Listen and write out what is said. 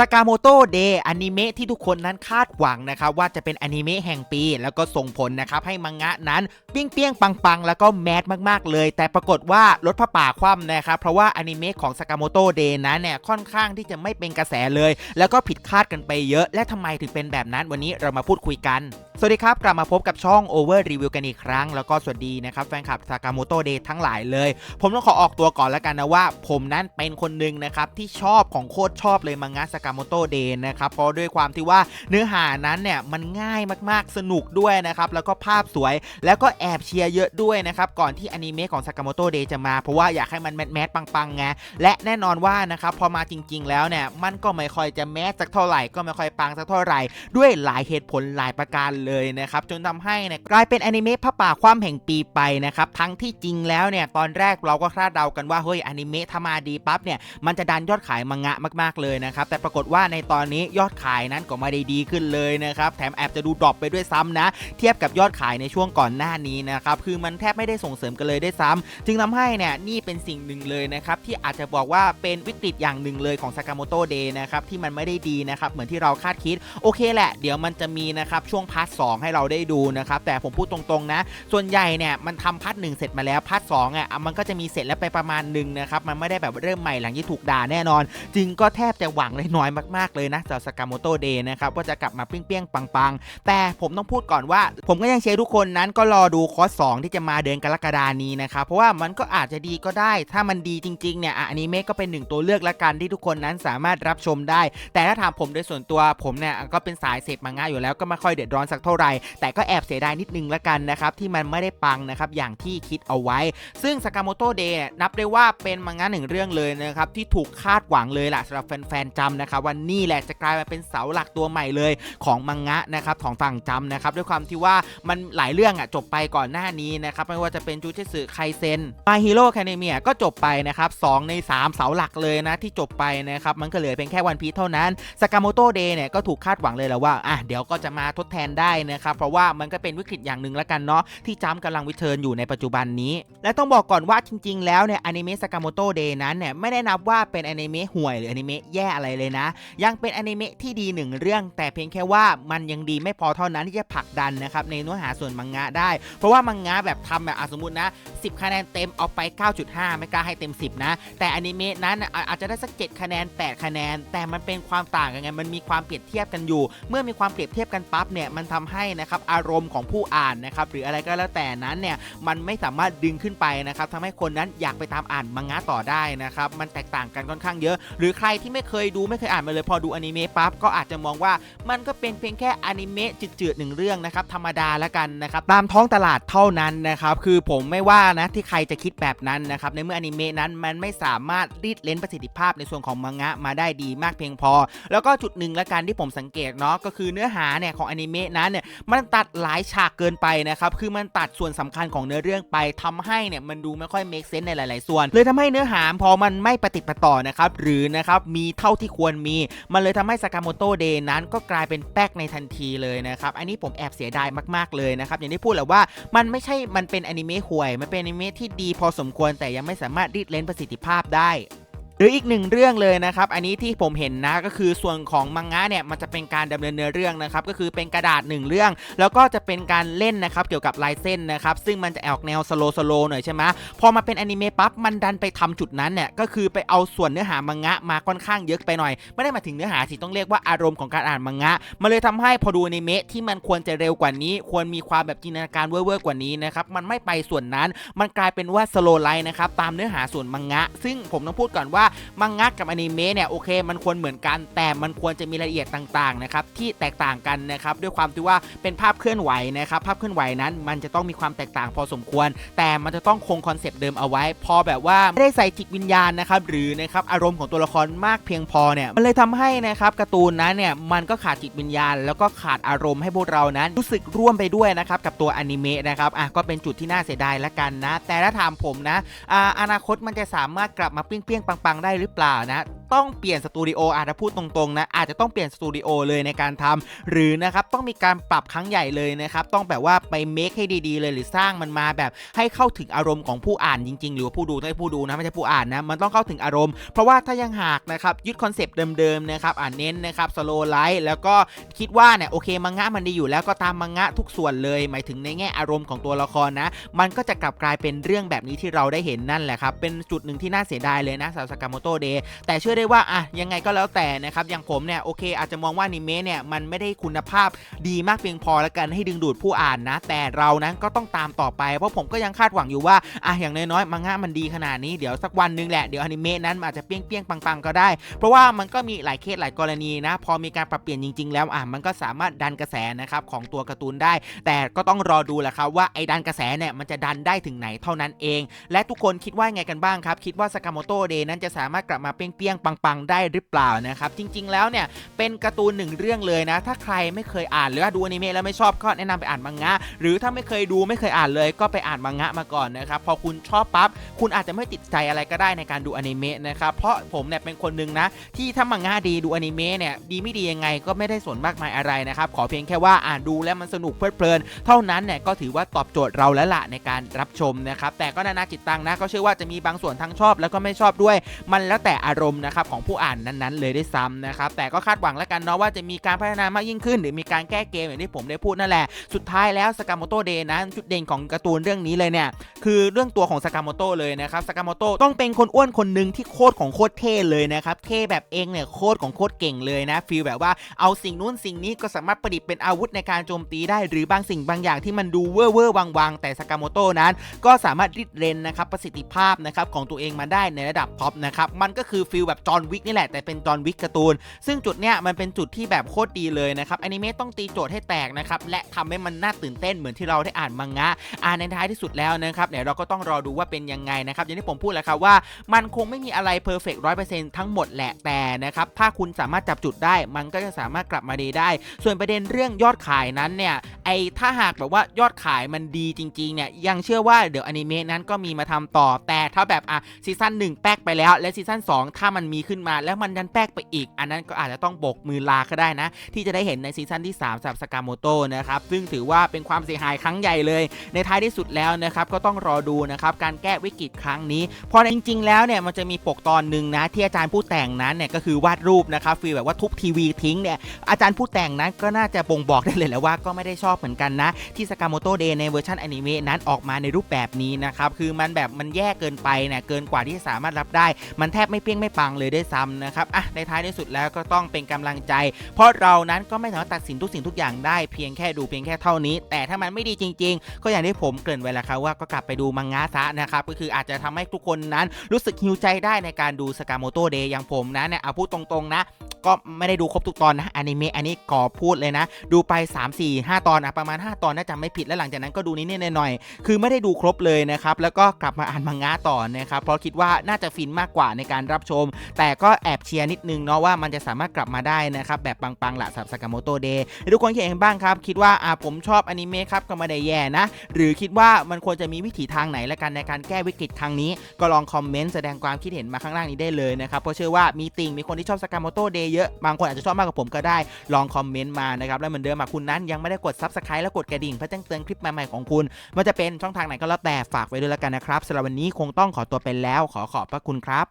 สากาโมโตเดย์อนิเมะที่ทุกคนนั้นคาดหวังนะครับว่าจะเป็นอนิเมะแห่งปี แล้วก็ส่งผลนะครับให้มังงะนั้นเปี้ยงเปี้ยงปังปังๆแล้วก็แมสมากๆเลย แต่ปรากฏว่ารถผ้าป่าคว่ำนะครับเพราะว่าอนิเมะของสากาโมโตเดย์นั้นเนี่ยค่อนข้างที่จะไม่เป็นกระแสเลย แล้วก็ผิดคาดกันไปเยอะ และทำไมถึงเป็นแบบนั้นวันนี้เรามาพูดคุยกัน สวัสดีครับ กลับมาพบกับช่อง Over Review กันอีกครั้ง แล้วก็สวัสดีนะครับ แฟนคลับสากาโมโตเดย์ทั้งหลายเลย ผมต้องขอออกตัวก่อนแล้วกันนะว่า ผมนั้นเป็นคนหนึ่งนะครับ ที่ชอบของโคตรชอบเลยมังงะสากาโมโตเดย์นะครับ เพราะด้วยความที่ว่าเนื้อหานั้นเนี่ย มันง่ายมากๆสนุกด้วยนะครับ แล้วก็ภาพสวยแล้วก็แอบเชียร์เยอะด้วยนะครับ ก่อนที่อนิเมะของสากาโมโตเดย์จะมา เพราะว่าอยากให้มันแมสแมสปังๆไงและแน่นอนว่านะครับพอมาจริง ๆ แล้วเนี่ยมันก็ไม่ค่อยจะแมสสักเท่าไหร่ก็ไม่ค่อยปังสักเท่าไหร่ด้วยหลายเหตุผลหลายประการเลยนะครับจนทำให้เนี่ยกลายเป็นอนิเมะพระป่าความแห่งปีไปนะครับทั้งที่จริงแล้วเนี่ยตอนแรกเราก็คาดเดากันว่าเฮ้ยอนิเมะถ้ามาดีปั๊บเนี่ยมันจะดันยอดขายมังงะมากๆเลยนะครับแต่ปรากฏว่าในตอนนี้ยอดขายนั้นก็ไม่ได้ดีขึ้นเลยนะครับแถมแอบจะดูดรอปไปด้วยซ้ำนะ เทียบกับยอดขายในช่วงก่อนหน้านี้นะครับคือมันแทบไม่ได้ส่งเสริมกันเลยได้ซ้ำจึงทำให้เนี่ยนี่เป็นสิ่งหนึ่งเลยนะครับที่อาจจะบอกว่าเป็นวิกฤตอย่างหนึ่งเลยของสากาโมโตเดย์นะครับที่มันไม่ได้ดีนะครับเหมือนที่เราคาดคิดโอเคแหละ เดี๋ยวมันจะมีนะครับช่วงพาร์ทสให้เราได้ดูนะครับ แต่ผมพูดตรงๆนะ ส่วนใหญ่เนี่ยมันทำพาร์ทหนึ่งเสร็จมาแล้วพาร์ทสองอะมันก็จะมีเสร็จแล้วไปประมาณหนึ่งนะครับ มันไม่ได้แบบเริ่มใหม่หลังที่ถูกด่าแน่นอน จึงก็แทบจะหวังเลยน้อยมากๆเลยนะจากสกาโมโตเดย์นะครับว่าจะกลับมาเปรี้ยงๆปังๆ แต่ผมต้องพูดก่อนว่า ผมก็ยังเชียร์ทุกคนนั้นก็รอดูคอร์สสที่จะมาเดือนกรกฎานี้นะครับ เพราะว่ามันก็อาจจะดีก็ได้ ถ้ามันดีจริงๆเนี่ยอะอนิเมก็เป็นหนึ่งตัวเลือกละกันที่ทุกคนนั้นสามารถรับชมได้ แต่ถ้าถามผมโดยส่วนตัวผมเนี่ยก็เป็นสายเสพมังงะอยู่แล้วก็ไม่ค่อยเดือดร้อนสักเท่าไหร่ แต่ก็แอบเสียดายนิดนึงละกันนะครับที่มันไม่ได้ปังนะครับอย่างที่คิดเอาไว้ ซึ่งสกาโมโตเดย์นับได้ว่าเป็นมังงะหนึ่งเรื่องเลยนะครับที่ถูกคาดหวังเลยล่ะสำหรับแฟนๆจำนะครับว่านี่แหละจะกลายมาเป็นเสาหลักตัวใหม่เลยของมังงะนะครับของฝั่งจำนะครับด้วยความที่ว่ามันหลายเรื่องอะจบไปก่อนหน้านี้นะครับไม่ว่าจะเป็นจูเจสึไคเซนมาฮีโร่แคเนเมียก็จบไปนะครับสองใน 3 เสาหลักเลยนะที่จบไปนะครับมันก็เหลือเพียงแค่วันพีเท่านั้นสกาโมโตเดย์เนี่ยก็ถูกคาดหวังเลยแหละว่าอะเดี๋ยวก็จะมาทดแทนได้นะครับเพราะว่ามันก็เป็นวิกฤตอย่างหนึ่งละกันเนาะที่จำกำลังวิเทิร์นอยู่ในปัจจุบันนี้ และต้องบอกก่อนว่าจริง ๆ แล้วเนี่ยอนิเมะสากาโมโตเดย์นั้นเนี่ยไม่ได้นับว่าเป็นอนิเมะห่วยหรืออนิเมะแย่อะไรเลยนะ ยังเป็นอนิเมะที่ดีหนึ่งเรื่อง แต่เพียงแค่ว่ามันยังดีไม่พอเท่านั้นที่จะผลักดันนะครับในเนื้อหาส่วนมังงะได้ เพราะว่ามังงะแบบทำแบบสมมตินะ 10 คะแนนเต็มเอาไป 9.5 ไม่กล้าให้เต็ม 10 นะ แต่อนิเมะนั้นอาจจะได้สัก 7 คะแนน 8 คะแนน แต่มันเป็นความต่างกันไงมันมีความเปรียบเทียบกันอยู่ เมื่อมีความเปรียบเทียบกันปั๊บเนี่ยมันทำให้นะครับอารมณ์ของผู้อ่านนะครับหรืออะไรก็แล้วแต่นั้นเนี่ยมันไม่สามารถดึงขึ้นไปนะครับทำให้คนนั้นอยากไปตามอ่านมังงะต่อได้นะครับมันแตกต่างกันค่อนข้างเยอะ หรือใครที่ไม่เคยดูไม่เคยอ่านมาเลยพอดูอนิเมะปั๊บก็อาจจะมองว่ามันก็เป็นเพียงแค่อนิเมะจืดๆหนึ่งเรื่องนะครับธรรมดาละกันนะครับตามท้องตลาดเท่านั้นนะครับคือผมไม่ว่านะที่ใครจะคิดแบบนั้นนะครับในเมื่ออนิเมะนั้นมันไม่สามารถรีดเลนประสิทธิภาพในส่วนของมังงะมาได้ดีมากเพียงพอ แล้วก็จุดหนึ่งละกันที่ผมสังเกตเนาะก็คือเนื้อหาเนี่ยของอนิเมะนั้นเนี่ยมันตัดหลายฉากเกินไปนะครับคือมันตัดส่วนสำคัญของเนื้อเรื่องไปทำให้เนี่ยมันดูไม่ค่อยเมคเซนในหลาย ๆ ส่วน เลยทำให้เนื้อหาพอมันไม่ปฏิดปะต่อนะครับหรือนะครับมีเท่าที่ควรมี มันเลยทำให้สากาโมโตเดย์นั้นก็กลายเป็นแป๊กในทันทีเลยนะครับอันนี้ผมแอบเสียดายมากๆเลยนะครับอย่างที่พูดแหละว่ามันไม่ใช่มันเป็นอนิเมะห่วย มันเป็นอนิเมะที่ดีพอสมควรแต่ยังไม่สามารถรีดเลนประสิทธิภาพได้ หรืออีกหนึ่งเรื่องเลยนะครับ อันนี้ที่ผมเห็นนะก็คือส่วนของมังงะเนี่ยมันจะเป็นการดำเนินเนื้อเรื่องนะครับก็คือเป็นกระดาษหนึ่งเรื่อง แล้วก็จะเป็นการเล่นนะครับเกี่ยวกับลายเส้นนะครับซึ่งมันจะออกแนวสโลสโลหน่อยใช่ไหมพอมาเป็นอนิเมะปั๊บมันดันไปทำจุดนั้นเนี่ยก็คือไปเอาส่วนเนื้อหามังงะมาค่อนข้างเยอะไปหน่อย ไม่ได้มาถึงเนื้อหาสิต้องเรียกว่าอารมณ์ของการอ่านมังงะมันเลยทำให้พอดูอนิเมะที่มันควรจะเร็วกว่านี้ ควรมีความแบบจินตนาการเว่อร์กว่านี้นะครับมันไม่ไปส่วนนั้น มันกลายเป็นว่าสโลไลน์นะครับตามเนื้อหาส่วนมังงะ ซึ่งผมต้องพูดก่อนว่ามังงะกับอนิเมะเนี่ยโอเคมันควรเหมือนกัน แต่มันควรจะมีรายละเอียดต่างๆนะครับที่แตกต่างกันนะครับด้วยความที่ว่าเป็นภาพเคลื่อนไหวนะครับภาพเคลื่อนไหวนั้น มันจะต้องมีความแตกต่างพอสมควร แต่มันจะต้องคงคอนเซปต์เดิมเอาไว้ พอแบบว่าไม่ได้ใส่จิตวิญญาณนะครับหรือนะครับอารมณ์ของตัวละครมากเพียงพอเนี่ยมันเลยทำให้นะครับการ์ตูนนั้นเนี่ยมันก็ขาดจิตวิญญาณ แล้วก็ขาดอารมณ์ให้พวกเรานั้น รู้สึกร่วมไปด้วยนะครับกับตัวอนิเมะนะครับอะก็เป็นจุดที่น่าเสียดายละกันนะ แต่ถ้าถามผมนะอ่าอนาคตมันจะสามารถกลับมาเปรี้ยงๆปังได้หรือเปล่านะ ต้องเปลี่ยนสตูดิโออาจจะพูดตรงๆนะอาจจะต้องเปลี่ยนสตูดิโอเลยในการทำหรือนะครับต้องมีการปรับครั้งใหญ่เลยนะครับต้องแบบว่าไปเมคให้ดีๆเลยหรือสร้างมันมาแบบให้เข้าถึงอารมณ์ของผู้อ่านจริงๆ หรือว่าผู้ดูไม่ใช่ผู้ดูนะไม่ใช่ผู้อ่านนะมันต้องเข้าถึงอารมณ์ เพราะว่าถ้ายังหากนะครับยึดคอนเซปต์เดิมๆนะครับอ่านเน้นนะครับสโลไลท์แล้วก็คิดว่าเนี่ยโอเคมังงะมันดีอยู่แล้วก็ตามมังงะทุกส่วนเลย หมายถึงในแง่อารมณ์ของตัวละครนะมันก็จะกลับกลายเป็นเรื่องแบบนี้ที่เราได้เห็นนั่นแหละครับเป็นจุดหนึ่งที่น่าเสียดายเลยนะสำหรับสากามโตเดแต่เชื่อได้ว่าอะยังไงก็แล้วแต่นะครับอย่างผมเนี่ยโอเค อาจจะมองว่าอนิเมะเนี่ยมันไม่ได้คุณภาพดีมากเพียงพอแล้วกันให้ดึงดูดผู้อ่านนะ แต่เรานั้นก็ต้องตามต่อไป เพราะผมก็ยังคาดหวังอยู่ว่าอะอย่างน้อยๆมังงะมันดีขนาดนี้เดี๋ยวสักวันนึงแหละเดี๋ยวอนิเมะนั้นอาจจะเปี้ยงๆปังๆก็ได้ เพราะว่ามันก็มีหลายเคสหลายกรณีนะ พอมีการปรับเปลี่ยนจริง ๆ แล้วอะมันก็สามารถดันกระแสนะครับของตัวการ์ตูนได้ แต่ก็ต้องรอดูแหละครับว่าไอ้ดันกระแสเนี่ยมันจะดันได้ถึงไหนเท่านั้นเอง และทุกคนคิดว่าไงกันบ้างครับ คิดว่าสกามโตเดย์นั้นจะสามารถกลับมาเปี้ยงๆปังๆ ได้หรือเปล่านะครับจริง ๆ แล้วเนี่ยเป็นการ์ตูนหนึ่งเรื่องเลยนะ ถ้าใครไม่เคยอ่านหรือว่าดูอนิเมะแล้วไม่ชอบก็แนะนำไปอ่านมังงะ หรือถ้าไม่เคยดูไม่เคยอ่านเลยก็ไปอ่านมังงะมาก่อนนะครับพอคุณชอบปั๊บคุณอาจจะไม่ติดใจอะไรก็ได้ในการดูอนิเมะนะครับเพราะผมเนี่ยเป็นคนหนึ่งนะที่ถ้ามังงะดีดูอนิเมะเนี่ยดีไม่ดียังไงก็ไม่ได้สนมากมายอะไรนะครับขอเพียงแค่ว่าอ่านดูแล้วมันสนุกเพลิดเพลิน เท่านั้นเนี่ยก็ถือว่าตอบโจทย์เราแล้วล่ะในการรับชมนะครับแต่ก็นานาจิตตังนะก็เชื่อว่าจะมีบางส่วนทั้งชอบแล้วก็ไม่ชอบด้วย มันแล้วแต่อารมณ์นะครับของผู้อ่านนั้นๆ เลยได้ซ้ำนะครับแต่ก็คาดหวังแล้วกันเนาะว่าจะมีการพัฒนามากยิ่งขึ้น หรือมีการแก้เกมอย่างที่ผมได้พูดนั่นแหละสุดท้ายแล้วสกามโตเดย์นะจุดเด่นของการ์ตูนเรื่องนี้เลยเนี่ยคือเรื่องตัวของสกามโตเลยนะครับสกามโตต้องเป็นคนอ้วนคนหนึ่งที่โคตรของโคตรเท่เลยนะครับเท่แบบเองเนี่ยโคตรของโคตรเก่งเลยนะฟีลแบบว่าเอาสิ่งนู้นสิ่งนี้ก็สามารถประดิษฐ์เป็นอาวุธในการโจมตีได้ หรือบางสิ่งบางอย่างที่มันดูเวอร์เวอร์วังวังแต่สกามโตนั้น ก็สามารถริดเรนนะครับประสิทธิภาพนะครับของตัวเองมาได้ในระดับท็อปนะครับมันก็คือฟีลแบบจอห์นวิกนี่แหละแต่เป็นจอห์นวิกการ์ตูน ซึ่งจุดเนี้ยมันเป็นจุดที่แบบโคตรดีเลยนะครับอนิเมะต้องตีโจทย์ให้แตกนะครับและทำให้มันน่าตื่นเต้นเหมือนที่เราได้อ่านมังงะอ่านในท้ายที่สุดแล้วนะครับเดี๋ยวเราก็ต้องรอดูว่าเป็นยังไงนะครับอย่างที่ผมพูดแหล้วครับว่ามันคงไม่มีอะไรเพอร์เฟกต์ร้อยเปอร์เซ็นต์ทั้งหมดแหละแต่นะครับถ้าคุณสามารถจับจุดได้มันก็จะสามารถกลับมาดีได้ ส่วนประเด็นเรื่องยอดขายนั้นเนี่ย ไอถ้าหากแบบว่ายอดขายมันดีจริงๆเนี่ยยังเชื่อว่าเดี๋ยวอนิเมะนั้นก็มีมาทำต่อ แต่ถ้าแบบอะซีซั่นหนึ่งแป๊กไปแล้ว และซีซั่น2 ถ้ามันมีขึ้นมาแล้วมันดันแป๊กไปอีก อันนั้นก็อาจจะต้องบกมือลาก็ได้นะ ที่จะได้เห็นในซีซั่นที่ 3สำหรับสกาโมโตนะครับซึ่งถือว่าเป็นความเสียหายครั้งใหญ่เลย ในท้ายที่สุดแล้วนะครับก็ต้องรอดูนะครับการแก้วิกฤตครั้งนี้เพราะจริง ๆ แล้วเนี่ยมันจะมีปกตอนหนึ่งนะที่อาจารย์ผู้แต่งนั้นเนี่ยก็คือวาดรูปนะครับฟีลแบบว่าทุบทีวีทิ้งเนี่ยอาจารย์ผู้แต่งนั้นก็น่าจะบ่งบอกได้เลยแหละว่าก็ไม่ได้ชอบเหมือนกันนะ ที่สกามโตเดย์ในเวอร์ชันอนิเมะนั้นออกมาในรูปแบบนี้นะครับคือมันแบบมันแย่เกินไปเนี่ยเกินกว่าที่จะสามารถรับได้ มันแทบไม่เปี้ยงไม่ปังเลยด้วยซ้ำนะครับอะในท้ายที่สุดแล้วก็ต้องเป็นกำลังใจ เพราะเรานั้นก็ไม่สามารถตัดสินทุกสิ่งทุกอย่างได้เพียงแค่ดูเพียงแค่เท่านี้ แต่ถ้ามันไม่ดีจริง ๆ ก็อย่างที่ผมเกริ่นไว้แล้วครับว่าก็กลับไปดูมังงะซะนะครับก็คืออาจจะทำให้ทุกคนนั้นรู้สึกฮิวใจได้ในการดูสกามโตเดย์อย่างผมนะเนี่ยเอาพูดตรงๆนะ ก็ไม่ได้ดูครบทุกตอนนะอนิเมะอันนี้ขอพูดเลยนะ ดูไป 3 4 5 ตอนะประมาณ 5 ตอนน่าจะไม่ผิดแล้วหลังจากนั้นก็ดูนิดๆหน่อยๆคือไม่ได้ดูครบเลยนะครับแล้วก็กลับมาอ่านมังงะต่อนะครับเพราะคิดว่าน่าจะฟินมากกว่าในการรับชม แต่ก็แอบเชียร์นิดนึงเนาะว่ามันจะสามารถกลับมาได้นะครับแบบปังๆละสับสกาโมโตเดย์ทุกคนคิดเองบ้างครับ คิดว่าอ่าผมชอบอนิเมะครับก็ไม่ได้แย่นะ หรือคิดว่ามันควรจะมีวิถีทางไหนละกันในการแก้วิกฤตครั้งนี้ ก็ลองคอมเมนต์แสดงความคิดเห็นมาข้างล่างนี้ได้เลยนะครับเพราะเชื่อว่ามีติ่งมีคนที่ชอบสกาโมโตเดย์เยอะบางคนอาจจะชอบมากกว่าผมก็ได้ลองคอมเมนต์มานะครับแล้วเหมือนเดิมคุณนั้นยังไม่ได้กด Subscribe และกดกระดิ่งเพื่อแจ้งเตือนคลิปใหม่ๆของคุณมันจะเป็นช่องทางไหนก็แล้วแต่ฝากไว้ด้วยแล้วกันนะครับสำหรับวันนี้คงต้องขอตัวไปแล้วขอขอบพระคุณครับ